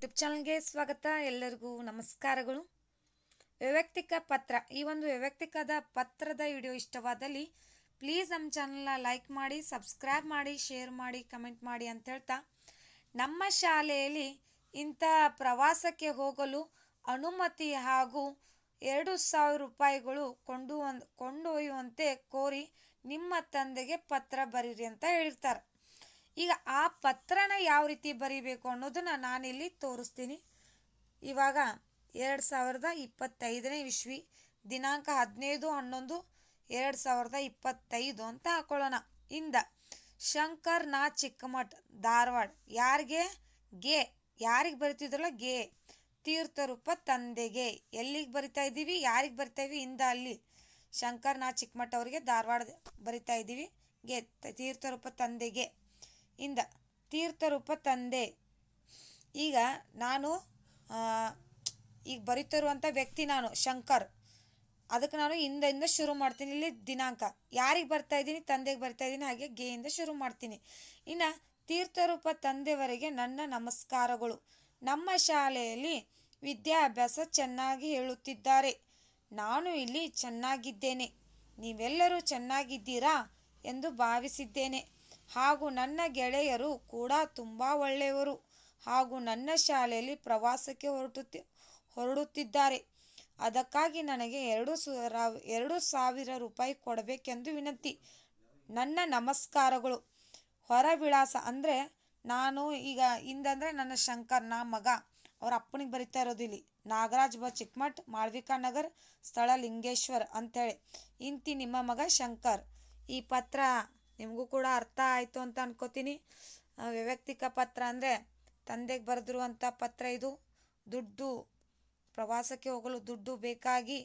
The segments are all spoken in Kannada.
ಯೂಟ್ಯೂಬ್ ಚಾನಲ್ಗೆ ಸ್ವಾಗತ. ಎಲ್ಲರಿಗೂ ನಮಸ್ಕಾರಗಳು. ವೈಯಕ್ತಿಕ ಪತ್ರ. ಈ ಒಂದು ವೈಯಕ್ತಿಕದ ಪತ್ರದ ವಿಡಿಯೋ ಇಷ್ಟವಾದಲ್ಲಿ ಪ್ಲೀಸ್ ನಮ್ಮ ಚಾನಲ್ನ ಲೈಕ್ ಮಾಡಿ, ಸಬ್ಸ್ಕ್ರೈಬ್ ಮಾಡಿ, ಶೇರ್ ಮಾಡಿ, ಕಮೆಂಟ್ ಮಾಡಿ ಅಂತ ಹೇಳ್ತಾ ನಮ್ಮ ಶಾಲೆಯಲ್ಲಿ ಇಂಥ ಪ್ರವಾಸಕ್ಕೆ ಹೋಗಲು ಅನುಮತಿ ಹಾಗೂ ಎರಡು ಸಾವಿರ ರೂಪಾಯಿಗಳು ಕೊಂಡು ಕೊಂಡೊಯ್ಯುವಂತೆ ಕೋರಿ ನಿಮ್ಮ ತಂದೆಗೆ ಪತ್ರ ಬರೀರಿ ಅಂತ ಹೇಳಿರ್ತಾರೆ. ಈಗ ಆ ಪತ್ರನ ಯಾವ ರೀತಿ ಬರಿಬೇಕು ಅನ್ನೋದನ್ನ ನಾನಿಲ್ಲಿ ತೋರಿಸ್ತೀನಿ. ಇವಾಗ ಎರಡು ಸಾವಿರದ ಇಪ್ಪತ್ತೈದನೇ ಇಸ್ವಿ ದಿನಾಂಕ ಹದಿನೈದು ಹನ್ನೊಂದು, ಎರಡು ಸಾವಿರದ ಇಪ್ಪತ್ತೈದು ಅಂತ ಹಾಕೊಳ್ಳೋಣ. ಇಂದ ಶಂಕರ್ ನಾ ಚಿಕ್ಕಮಠ್, ಧಾರವಾಡ. ಯಾರಿಗೆ? ಗೆ. ಯಾರಿಗೆ ಬರಿತಿದ್ರಲ್ಲ ಗೆ. ತೀರ್ಥರೂಪ ತಂದೆಗೆ. ಎಲ್ಲಿಗೆ ಬರಿತಾ ಇದ್ದೀವಿ? ಯಾರಿಗೆ ಬರಿತಾ ಇಂದ ಅಲ್ಲಿ. ಶಂಕರ್ ನಾ ಚಿಕ್ಕಮಠ ಅವರಿಗೆ ಧಾರವಾಡ ಬರಿತಾ ಇದ್ದೀವಿ. ಗೆ. ತೀರ್ಥರೂಪ ತಂದೆಗೆ. ಇಂದ ತೀರ್ಥರೂಪ ತಂದೆ. ಈಗ ನಾನು ಈಗ ಬರೀತಿರುವಂಥ ವ್ಯಕ್ತಿ ನಾನು, ಶಂಕರ್. ಅದಕ್ಕೆ ನಾನು ಇಂದಿಂದ ಶುರು ಮಾಡ್ತೀನಿ. ಇಲ್ಲಿ ದಿನಾಂಕ. ಯಾರಿಗೆ ಬರ್ತಾ ಇದ್ದೀನಿ? ತಂದೆಗೆ ಬರ್ತಾ ಇದ್ದೀನಿ. ಹಾಗೆ ಗೆಯಿಂದ ಶುರು ಮಾಡ್ತೀನಿ. ಇನ್ನು ತೀರ್ಥರೂಪ ತಂದೆವರೆಗೆ ನನ್ನ ನಮಸ್ಕಾರಗಳು. ನಮ್ಮ ಶಾಲೆಯಲ್ಲಿ ವಿದ್ಯಾಭ್ಯಾಸ ಚೆನ್ನಾಗಿ ಹೇಳುತ್ತಿದ್ದಾರೆ. ನಾನು ಇಲ್ಲಿ ಚೆನ್ನಾಗಿದ್ದೇನೆ. ನೀವೆಲ್ಲರೂ ಚೆನ್ನಾಗಿದ್ದೀರಾ ಎಂದು ಭಾವಿಸಿದ್ದೇನೆ. ಹಾಗೂ ನನ್ನ ಗೆಳೆಯರು ಕೂಡ ತುಂಬ ಒಳ್ಳೆಯವರು ಹಾಗೂ ನನ್ನ ಶಾಲೆಯಲ್ಲಿ ಪ್ರವಾಸಕ್ಕೆ ಹೊರಟುತ್ತಿ, ಹೊರಡುತ್ತಿದ್ದಾರೆ. ಅದಕ್ಕಾಗಿ ನನಗೆ ಎರಡು ಸಾವಿರ ಎರಡು ಸಾವಿರ ರೂಪಾಯಿ ಕೊಡಬೇಕೆಂದು ವಿನಂತಿ. ನನ್ನ ನಮಸ್ಕಾರಗಳು. ಹೊರ ವಿಳಾಸ ಅಂದರೆ ನಾನು ಈಗ, ಇಂದಂದರೆ ನನ್ನ ಶಂಕರ್, ನಾ ಮಗ. ಅವ್ರ ಅಪ್ಪನಿಗೆ ಬರಿತಾ ಇರೋದು ಇಲ್ಲಿ ನಾಗರಾಜ್ ಬ, ಚಿಕ್ಕಮಠ್, ಮಾಳ್ವಿಕಾ ನಗರ್, ಸ್ಥಳ ಲಿಂಗೇಶ್ವರ್ ಅಂತೇಳಿ. ಇಂತಿ ನಿಮ್ಮ ಮಗ ಶಂಕರ್. ಈ ಪತ್ರ ನಿಮಗೂ ಕೂಡ ಅರ್ಥ ಆಯಿತು ಅಂತ ಅನ್ಕೋತೀನಿ. ವೈಯಕ್ತಿಕ ಪತ್ರ ಅಂದರೆ ತಂದೆಗೆ ಬರೆದಿರುವಂಥ ಪತ್ರ ಇದು. ದುಡ್ಡು, ಪ್ರವಾಸಕ್ಕೆ ಹೋಗಲು ದುಡ್ಡು ಬೇಕಾಗಿ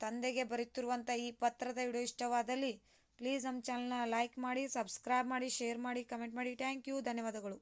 ತಂದೆಗೆ ಬರೀತಿರುವಂಥ ಈ ಪತ್ರದ ವಿಡಿಯೋ ಇಷ್ಟವಾದಲ್ಲಿ ಪ್ಲೀಸ್ ನಮ್ಮ ಚಾನಲ್ನ ಲೈಕ್ ಮಾಡಿ ಸಬ್ಸ್ಕ್ರೈಬ್ ಮಾಡಿ ಶೇರ್ ಮಾಡಿ ಕಮೆಂಟ್ ಮಾಡಿ. ಥ್ಯಾಂಕ್ ಯು ಧನ್ಯವಾದಗಳು.